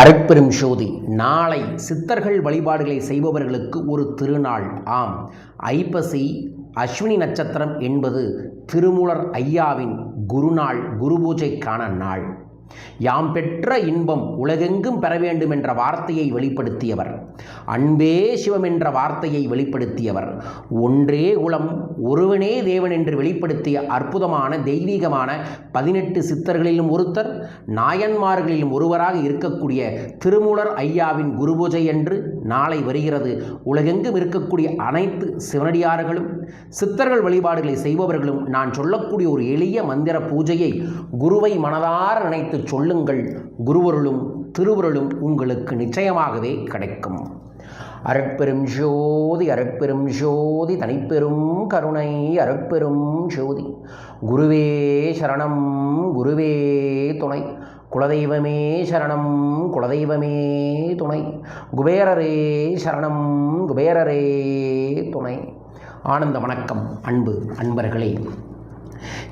அருட்பெரும் ஜோதி நாளை சித்தர்கள் வழிபாடுகளை செய்பவர்களுக்கு ஒரு திருநாள். ஆம் ஐப்பசி அஸ்வினி நட்சத்திரம் என்பது திருமூலர் ஐயாவின் குருநாள் குரு பூஜைக்கான நாள். யாம் பெற்ற இன்பம் உலகெங்கும் பெற வேண்டும் என்ற வார்த்தையை வெளிப்படுத்தியவர். அன்பே சிவம் என்ற வார்த்தையை வெளிப்படுத்தியவர். ஒன்றே குலம் ஒருவனே தேவன் என்று வெளிப்படுத்திய அற்புதமான தெய்வீகமான பதினெட்டு சித்தர்களிலும் ஒருத்தர் நாயன்மார்களிலும் ஒருவராக இருக்கக்கூடிய திருமூலர் ஐயாவின் குரு பூஜை என்று நாளை வருகிறது. உலகெங்கும் இருக்கக்கூடிய அனைத்து சிவனடியார்களும் சித்தர்கள் வழிபாடுகளை செய்பவர்களும் நான் சொல்லக்கூடிய ஒரு எளிய மந்திர பூஜையை குருவை மனதார நினைத்து சொல்லுங்கள் குருவருளும் திருவருளும் உங்களுக்கு நிச்சயமாகவே கிடைக்கும். அருட்பெரும் ஜோதி அருட்பெரும் ஜோதி தனிப்பெரும் கருணை அருட்பெரும் ஜோதி. குருவே சரணம் குருவே துணை. குலதெய்வமே சரணம் குலதெய்வமே துணை. குபேரரே சரணம் குபேரரே துணை. ஆனந்த வணக்கம் அன்பு அன்பர்களே.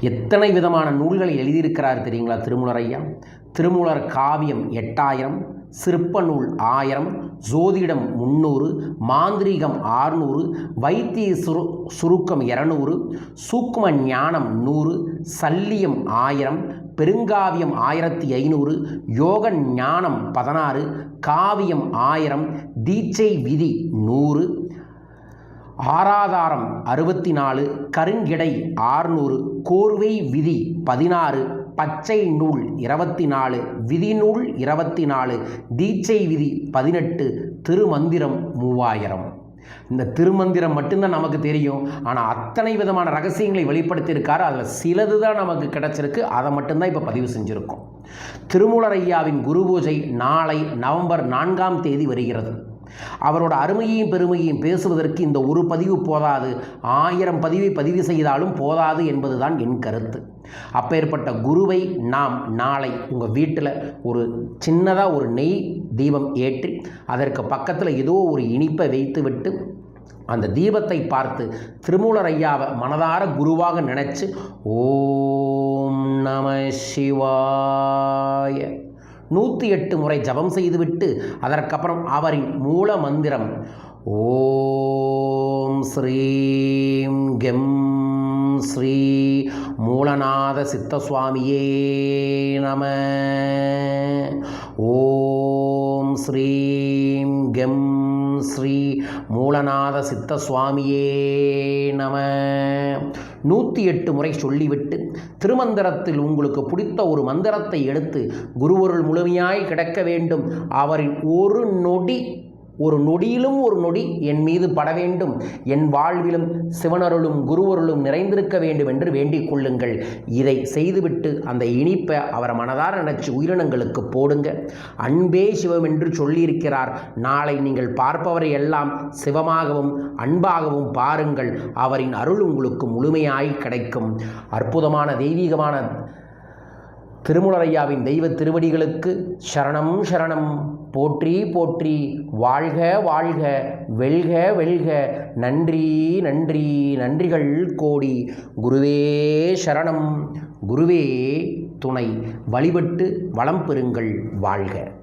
எத்தனை விதமான நூல்களை எழுதியிருக்கிறார் தெரியுங்களா திருமூலர் ஐயா? திருமூலர் காவியம் எட்டாயிரம் சிற்ப நூல் ஆயிரம் ஜோதிடம் முந்நூறு மாந்திரீகம் ஆறுநூறு வைத்திய சுரு சுருக்கம் இரநூறு சூக்ம ஞானம் நூறு சல்லியம் ஆயிரம் பெருங்காவியம் ஆயிரத்தி ஐநூறு யோக ஞானம் பதினாறு காவியம் ஆயிரம் தீட்சை விதி நூறு ஆராதாரம் அறுபத்தி நாலு கருங்கிடை ஆறுநூறு கோர்வை விதி பதினாறு பச்சை நூல் இருபத்தி நாலு விதிநூல் இருபத்தி நாலு தீட்சை விதி பதினெட்டு திருமந்திரம் மூவாயிரம். இந்த திருமந்திரம் மட்டும்தான் நமக்கு தெரியும். ஆனால் அத்தனை விதமான ரகசியங்களை வெளிப்படுத்தியிருக்காரு. அதில் சிலது தான் நமக்கு கிடச்சிருக்கு. அதை மட்டும்தான் இப்போ பதிவு செஞ்சுருக்கோம். திருமூலர் ஐயாவின் குரு பூஜை நாளை நவம்பர் நான்காம் தேதி வருகிறது. அவரோட அருமையையும் பெருமையையும் பேசுவதற்கு இந்த ஒரு பதிவு போதாது. ஆயிரம் பதிவை பதிவு செய்தாலும் போதாது என்பதுதான் என் கருத்து. அப்பேற்பட்ட குருவை நாம் நாளை உங்கள் வீட்டில் ஒரு சின்னதாக ஒரு நெய் தீபம் ஏற்றி அதற்கு பக்கத்தில் ஏதோ ஒரு இனிப்பை வைத்துவிட்டு அந்த தீபத்தை பார்த்து திருமூலர் ஐயாவை மனதார குருவாக நினச்சி ஓம் நம சிவாய. நூற்றி எட்டு முறை ஜபம் செய்துவிட்டு அதற்கப்புறம் அவரின் மூல மந்திரம் ஓம் ஸ்ரீம் கெம் ஸ்ரீ மூலநாத சித்தசுவாமியே நம. ஓம் ஸ்ரீ ஸ்ரீ மூலநாத சித்தசுவாமியே நம. நூற்றி எட்டு முறை சொல்லிவிட்டு திருமந்திரத்தில் உங்களுக்கு பிடித்த ஒரு மந்திரத்தை எடுத்து குருவருள் முழுமையாய் கிடக்க வேண்டும். அவரின் ஒரு நொடி ஒரு நொடியிலும் ஒரு நொடி என் மீது பட வேண்டும். என் வாழ்விலும் சிவனருளும் குருவருளும் நிறைந்திருக்க வேண்டும் என்று வேண்டிக் கொள்ளுங்கள். இதை செய்துவிட்டு அந்த இனிப்பை அவரை மனதார நினச்சி உயிரினங்களுக்கு போடுங்க. அன்பே சிவம் என்று சொல்லியிருக்கிறார். நாளை நீங்கள் பார்ப்பவரை எல்லாம் சிவமாகவும் அன்பாகவும் பாருங்கள். அவரின் அருள் உங்களுக்கு முழுமையாய் கிடைக்கும். அற்புதமான தெய்வீகமான திருமுலரையாவின் தெய்வ திருவடிகளுக்கு சரணம் சரணம். போற்றி போற்றி. வாழ்க வாழ்க. வெல்க வெல்க. நன்றி நன்றி. நன்றிகள் கோடி. குருவே சரணம். குருவே துணை. வழிபட்டு வளம் பெறுங்கள் வாழ்க.